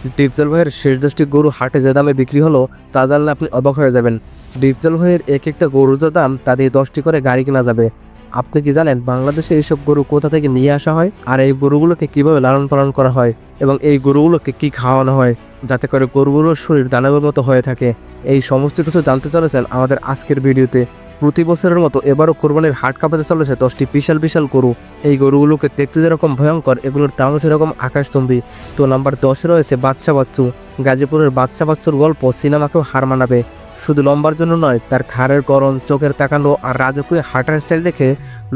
ডিপজল ভাইয়ের শেষ দশটি গরু হাটে যে দামে বিক্রি হলো, তা জানলে আপনি অবাক হয়ে যাবেন। ডিপজল ভাইয়ের এক একটা গরুর যে দাম, তা দিয়ে দশটি করে গাড়ি কেনা যাবে। আপনি কি জানেন বাংলাদেশে এইসব গরু কোথা থেকে নিয়ে আসা হয় আর এই গরুগুলোকে কীভাবে লালন পালন করা হয় এবং এই গরুগুলোকে কি খাওয়ানো হয় যাতে করে গরুগুলোর শরীর দানবের মতো হয়ে থাকে? এই সমস্ত কিছু জানতে চলেছেন আমাদের আজকের ভিডিওতে। প্রতি বছরের মতো এবারও কোরবানির হাট কাঁপাতে চলেছে দশটি বিশাল বিশাল গরু। এই গরুগুলোকে দেখতে যেরকম ভয়ঙ্কর, এগুলোর দামও সেরকম আকাশচম্বী। তো নাম্বার দশে রয়েছে বাদশা বাচ্চু। গাজীপুরের বাদশা বাচ্চুর গল্প সিনেমাকেও হার মানাবে। শুধু লম্বার জন্য নয়, তার খাড়ের গরম চোখের তাকানো আর রাজকীয় হাঁটার স্টাইল দেখে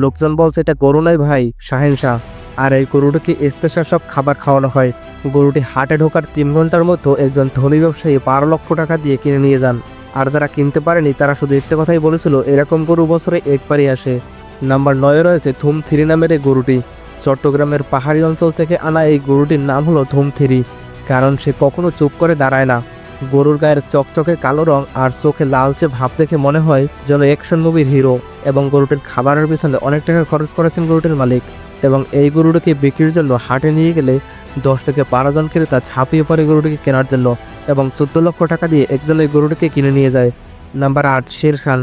লোকজন বলছে, এটা গরু নয় ভাই, শাহেন শাহ। আর এই গরুটিকে স্পেশাল সব খাবার খাওয়ানো হয়। গরুটি হাটে ঢোকার তিন ঘণ্টার মধ্যে একজন ধনী ব্যবসায়ী বারো লক্ষ টাকা দিয়ে কিনে নিয়ে যান। আর যারা কিনতে পারেনি, তারা শুধু একটা কথাই বলেছিল, এরকম গরু বছরে একবারই আসে। নাম্বার নয়ে রয়েছে ধুম থ্রি নামের এই গরুটি। চট্টগ্রামের পাহাড়ি অঞ্চল থেকে আনা এই গরুটির নাম হলো ধুম থ্রি কারণ সে কখনো চুপ করে দাঁড়ায় না। গরুর গায়ের চকচকে কালো রং আর চোখে লালচে ভাব দেখে মনে হয় যেন অ্যাকশন মুভির হিরো এবং গরুটির খাবারের পিছনে অনেক টাকা খরচ করেছেন গরুটির মালিক এবং এই গরুটিকে বিক্রির জন্য হাটে নিয়ে গেলে দশ থেকে বারো জন ক্রেতা ঝাঁপিয়ে পড়ে গরুটিকে কেনার জন্য। এবং চোদ্দ লক্ষ টাকা দিয়ে একজন এই গরুটিকে কিনে নিয়ে যায়। নাম্বার আট শের খান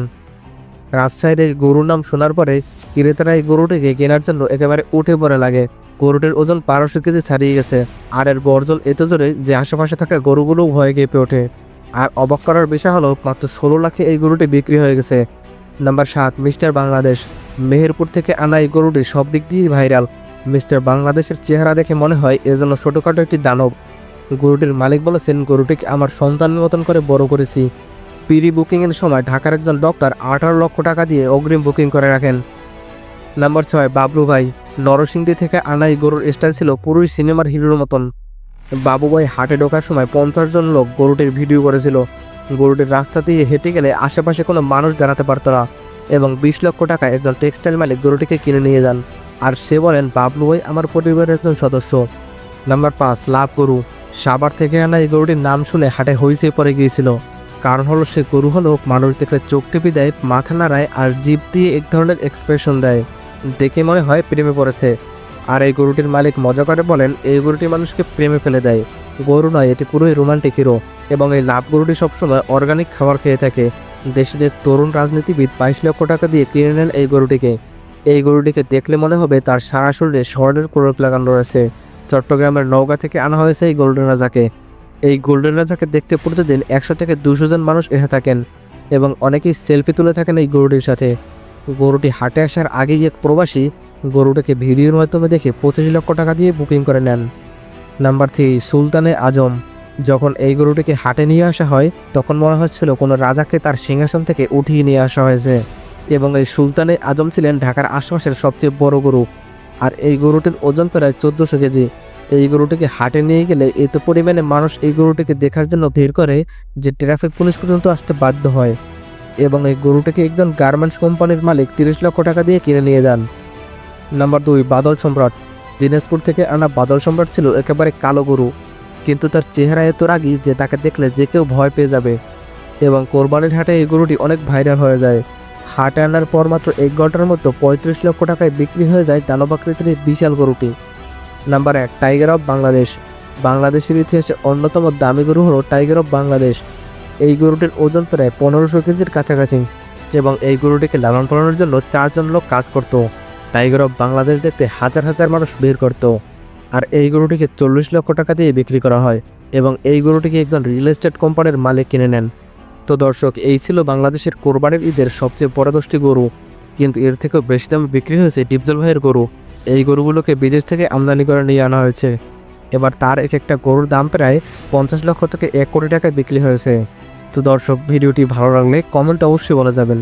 রাজশাহীর এই গরুর নাম শোনার পরে ক্রেতারা এই গরুটিকে কেনার জন্য একেবারে উঠে পড়ে লাগে। গরুটির ওজন বারোশো কেজি ছাড়িয়ে গেছে, আর এর গর্জন এত জোরে যে আশেপাশে থাকা গরুগুলো ভয়ে কেঁপে ওঠে। আর অবাক করার বিষয় হলো, মাত্র ষোলো লাখে এই গরুটি বিক্রি হয়ে গেছে। নাম্বার সাত, মিস্টার বাংলাদেশ। মেহেরপুর থেকে আনা এই গরুটি সব দিক দিয়েই ভাইরাল। মিস্টার বাংলাদেশের চেহারা দেখে মনে হয় এজন্য ছোটোখাটো একটি দানব। গরুটির মালিক বলেছেন, গরুটিকে আমার সন্তানের মতন করে বড় করেছি। পিরি বুকিংয়ের সময় ঢাকার একজন ডক্টর আঠারো লক্ষ টাকা দিয়ে অগ্রিম বুকিং করে রাখেন। নাম্বার ছয়, বাবলু ভাই, নরসিংদী থেকে আনাই গরুর স্টাইল ছিল পুরোই সিনেমার হিরোর মতন। বাবু ভাই হাটে ঢোকার সময় পঞ্চাশ জন লোক গরুটির ভিডিও করেছিল। গরুটির রাস্তা দিয়ে হেঁটে গেলে আশেপাশে কোনো মানুষ দাঁড়াতে পারতো না এবং বিশ লক্ষ টাকায় একজন টেক্সটাইল মালিক গরুটিকে কিনে নিয়ে যান। আর সে বলেন, বাবলু ভাই আমার পরিবারের একজন সদস্য। নাম্বার পাঁচ, লাভ গরু। সাবার থেকে আনা এই গরুটির নাম শুনে হাটে হইচে পড়ে গিয়েছিল। কারণ হলো সে গরু হলো মানুষ দেখলে চোখ টিপি দেয়, মাথা নাড়ায় আর জিভ দিয়ে এক ধরনের এক্সপ্রেশন দেয়। দেখে মনে হয় প্রেমে পড়েছে। আর এই গরুটির মালিক মজা করে বলেন, এই গরুটি মানুষকে প্রেমে ফেলে দেয়। গরু নয়, এটি পুরোই রোমান্টিক হিরো এবং এই লাভ গরুটি সবসময় অর্গানিক খাবার খেয়ে থাকে। দেশদের তরুণ রাজনীতিবিদ বাইশ লক্ষ টাকা দিয়ে কিনে নেন এই গরুটিকে। এই গরুটিকে দেখলে মনে হবে তার সারা শরীরে স্বর্ণের কোরক লাগানো রয়েছে। চট্টগ্রামের নওগাঁ থেকে আনা হয়েছে এই গোল্ডেন রাজাকে এই গোল্ডেন রাজাকে দেখতে প্রতিদিন একশো থেকে দুশো জন মানুষ এসে থাকেন এবং অনেকেই সেলফি তুলে থাকেন এই গরুটির সাথে। গরুটি হাটে আসার আগেই এক প্রবাসী গরুটাকে ভিডিওর মাধ্যমে দেখে পঁচিশ লক্ষ টাকা দিয়ে বুকিং করে নেন। নাম্বার থ্রি সুলতানে আজম। যখন এই গরুটিকে হাটে নিয়ে আসা হয়, তখন মনে হচ্ছিল কোনো রাজাকে তার সিংহাসন থেকে উঠিয়ে নিয়ে আসা হয়েছে। এবং এই সুলতানে আজম ছিলেন ঢাকার আশপাশের সবচেয়ে বড় গরু। আর এই গরুটির ওজন প্রায় চোদ্দোশো কেজি। এই গরুটিকে হাটে নিয়ে গেলে এত পরিমাণে মানুষ এই গরুটিকে দেখার জন্য ভিড় করে যে ট্রাফিক পুলিশ পর্যন্ত আসতে বাধ্য হয় এবং এই গরুটিকে একজন গার্মেন্টস কোম্পানির মালিক তিরিশ লক্ষ টাকা দিয়ে কিনে নিয়ে যান। নাম্বার দুই, বাদল সম্রাট। দিনাজপুর থেকে আনা বাদল সম্রাট ছিল একেবারে কালো গরু, কিন্তু তার চেহারা এত রাগী যে তাকে দেখলে যে কেউ ভয় পেয়ে যাবে এবং কোরবানির হাটে এই গরুটি অনেক ভাইরাল হয়ে যায়। হাটে আনার পর মাত্র এক ঘণ্টার মধ্যে পঁয়ত্রিশ লক্ষ টাকায় বিক্রি হয়ে যায় দানবাকৃতির বিশাল গরুটি। নাম্বার এক, টাইগার অফ বাংলাদেশ। বাংলাদেশের ইতিহাসে অন্যতম দামি গরু হলো টাইগার অফ বাংলাদেশ। এই গরুটির ওজন প্রায় পনেরোশো কেজির কাছাকাছি এবং এই গরুটিকে লালন পালনের জন্য চারজন লোক কাজ করত। টাইগার অফ বাংলাদেশ দেখতে হাজার হাজার মানুষ বের করত। আর এই গরুটিকে চল্লিশ লক্ষ টাকা দিয়ে বিক্রি করা হয় এবং এই গরুটিকে একজন রিয়েল এস্টেট কোম্পানির মালিক কিনে নেন। তো দর্শক, এই ছিল বাংলাদেশের কোরবানির ঈদের সবচেয়ে বড় দশটি গরু। কিন্তু এর থেকেও বেশি দামে বিক্রি হয়েছে ডিপজল ভাইয়ের গরু। এই গরুগুলোকে বিদেশ থেকে আমদানি করে নিয়ে আনা হয়েছে। এবার তার এক একটা গরুর দাম প্রায় পঞ্চাশ লক্ষ থেকে এক কোটি টাকায় বিক্রি হয়েছে। তো দর্শক, ভিডিওটি ভালো লাগলে কমেন্ট অবশ্যই বলা যাবেন।